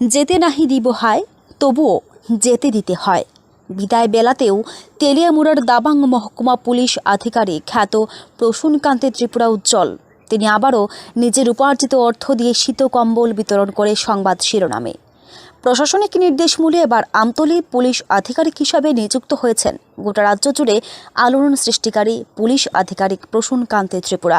যেতে নাহি দিব হায়, তবুও যেতে দিতে হয়। বিদায় বেলাতেও তেলিয়ামুড়ার দাবাং মহকুমা পুলিশ আধিকারিক খ্যাত প্রসূনকান্তি ত্রিপুরা উজ্জ্বল। তিনি আবারও নিজের উপার্জিত অর্থ দিয়ে শীত কম্বল বিতরণ করে সংবাদ শিরোনামে। প্রশাসনিক নির্দেশ মূলে এবার আমতলী পুলিশ আধিকারিক হিসাবে নিযুক্ত হয়েছেন। গোটা রাজ্য জুড়ে আলোড়ন সৃষ্টিকারী পুলিশ আধিকারিক প্রসূন কান্তি ত্রিপুরা।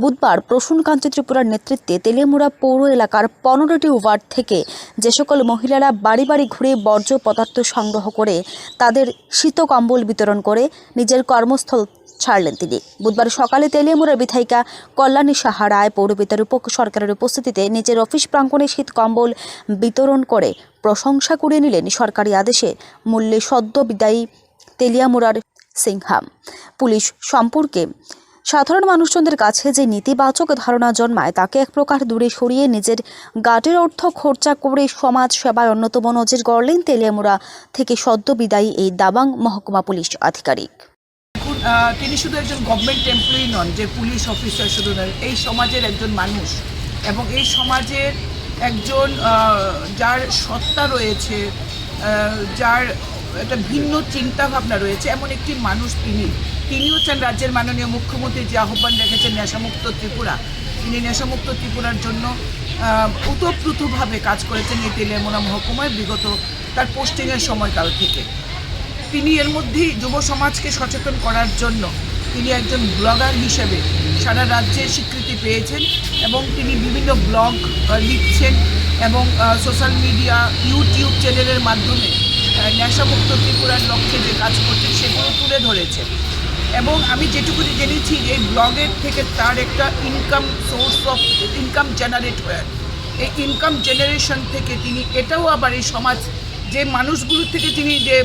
বুধবার প্রসূন কান্তি ত্রিপুরার নেতৃত্বে তেলিয়ামুড়া পৌর এলাকার পনেরোটি ওয়ার্ড থেকে যে সকল মহিলারা বাড়ি বাড়ি ঘুরে বর্জ্য পদার্থ সংগ্রহ করে তাদের শীত কম্বল বিতরণ করে নিজের কর্মস্থল ছাড়লেন তিনি। বুধবার সকালে তেলিয়ামুড়ার বিধায়িকা কল্যাণী সাহা রায় পৌরপিতার উপ সরকারের উপস্থিতিতে নিজের অফিস প্রাঙ্গণে শীত কম্বল বিতরণ করে প্রশংসা করে নিলেন সরকারি আদেশে মূল্যে সদ্য বিদায়ী তেলিয়ামুড়ার সিংহাম। পুলিশ সম্পর্কে সাধারণ মানুষজনদের কাছে যে নেতিবাচক ধারণা জন্মায়, তাকে এক প্রকার দূরে সরিয়ে নিজের গাটের অর্থ খরচা করে সমাজ সেবায় অন্যতম নজির গড়লেন তেলিয়ামুড়া থেকে সদ্য বিদায়ী এই দাবাং মহকুমা পুলিশ আধিকারিক। তিনি শুধু একজন গভর্নমেন্ট এমপ্লয়ি নন, যে পুলিশ অফিসার শুধু নয়, এই সমাজের একজন মানুষ এবং এই সমাজের একজন যার সত্তা রয়েছে যার একটা ভিন্ন চিন্তা ভাবনা রয়েছে। এমন একটি মানুষ তিনি। তিনি হচ্ছেন রাজ্যের মাননীয় মুখ্যমন্ত্রী যে আহ্বান রেখেছেন নেশামুক্ত ত্রিপুরা। তিনি নেশামুক্ত ত্রিপুরার জন্য ওতপ্রোতভাবে কাজ করেছেন এই তেলেমোনা মহকুমায় বিগত তার পোস্টিংয়ের সময়কাল থেকে। তিনি এর মধ্যেই যুব সমাজকে সচেতন করার জন্য তিনি একজন ব্লগার হিসেবে সারা রাজ্যে স্বীকৃতি পেয়েছেন এবং তিনি বিভিন্ন ব্লগ লিখছেন এবং সোশ্যাল মিডিয়া, ইউটিউব চ্যানেলের মাধ্যমে নেশামুক্ত ত্রিপুরার লক্ষ্যে যে কাজ করছেন সেগুলো তুলে ধরেছেন এবং আমি যেটুকুনি জেনেছি, এই ব্লগের থেকে তার একটা income source of income generate হয়ে। এই ইনকাম জেনারেশন থেকে তিনি, এটাও আবার এই সমাজ, যে মানুষগুলো থেকে তিনি যে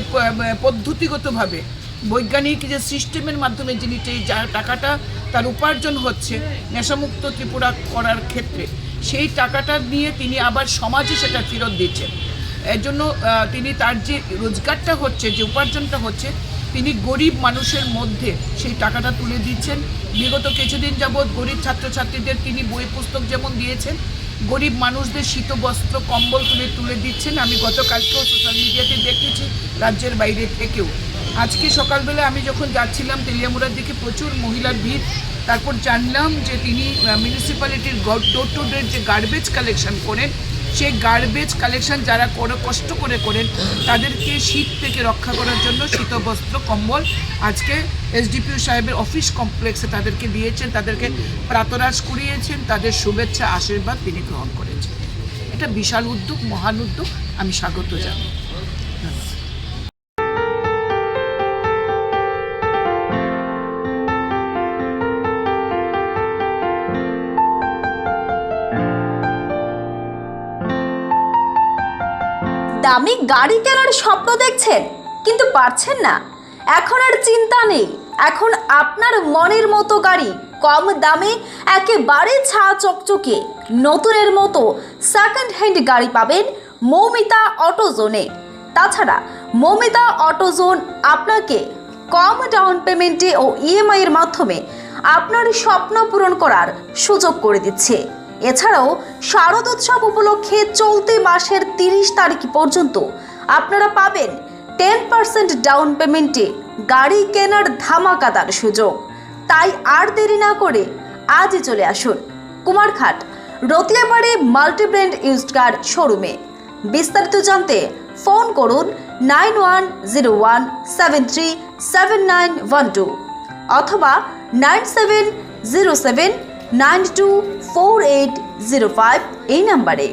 পদ্ধতিগতভাবে বৈজ্ঞানিক যে সিস্টেমের মাধ্যমে যিনি যা টাকাটা তার উপার্জন হচ্ছে, নেশামুক্ত ত্রিপুরা করার ক্ষেত্রে, সেই টাকাটা নিয়ে তিনি আবার সমাজে সেটা ফেরত দিচ্ছেন। এর জন্য তিনি তার যে রোজগারটা হচ্ছে, যে উপার্জনটা হচ্ছে, তিনি গরিব মানুষের মধ্যে সেই টাকাটা তুলে দিচ্ছেন। বিগত কিছুদিন যাবৎ গরিব ছাত্রছাত্রীদের তিনি বই পুস্তক যেমন দিয়েছেন, গরিব মানুষদের শীত বস্ত্র কম্বল তুলে তুলে দিচ্ছেন। আমি গতকালকেও সোশ্যাল মিডিয়াতে দেখেছি, রাজ্যের বাইরে থেকেও। আজকে সকালবেলা আমি যখন যাচ্ছিলাম তেলিয়ামুড়ার দিকে, প্রচুর মহিলার ভিড়। তারপর জানলাম যে তিনি মিউনিসিপ্যালিটির ডোর টু ডোর যে গার্বেজ কালেকশন করেন সেই গার্বেজ কালেকশন যারা করে, কষ্ট করে করেন, তাদেরকে শীত থেকে রক্ষা করার জন্য শীতবস্ত্র, কম্বল আজকে এসডিপিও সাহেবের অফিস কমপ্লেক্সে তাদেরকে দিয়েছেন, তাদেরকে প্রাতরাশ করিয়েছেন, তাদের শুভেচ্ছা, আশীর্বাদ তিনি গ্রহণ করেছেন। এটা বিশাল উদ্যোগ, মহান উদ্যোগ, আমি স্বাগত জানাই। দামি গাড়ি কেনার স্বপ্ন দেখছেন, কিন্তু পারছেন না। এখন আর চিন্তা নেই। এখন আপনার মনের মতো গাড়ি, কম দামে, একেবারে ছা চকচকে, নতুনের মতো সেকেন্ড হ্যান্ড গাড়ি পাবেন মৌমিতা অটোজোনে তাছাড়া মৌমিতা অটোজোন আপনাকে কম ডাউন পেমেন্টে ও ইএমআইয়ের মাধ্যমে আপনার স্বপ্ন পূরণ করার সুযোগ করে দিচ্ছে। এছাড়াও শারদোৎসব উপলক্ষে চলতি মাসের তিরিশ তারিখ পর্যন্ত আপনারা পাবেন টেন পার্সেন্ট ডাউন পেমেন্টে গাড়ি কেনার ধামাকাদার সুযোগ। তাই আর দেরি না করে আজই চলে আসুন Kumarghat Ratiabari multibrand used car শোরুমে বিস্তারিত জানতে ফোন করুন nine one zero one seven three seven nine one two অথবা nine seven zero seven nine two four eight zero five এই নাম্বারে।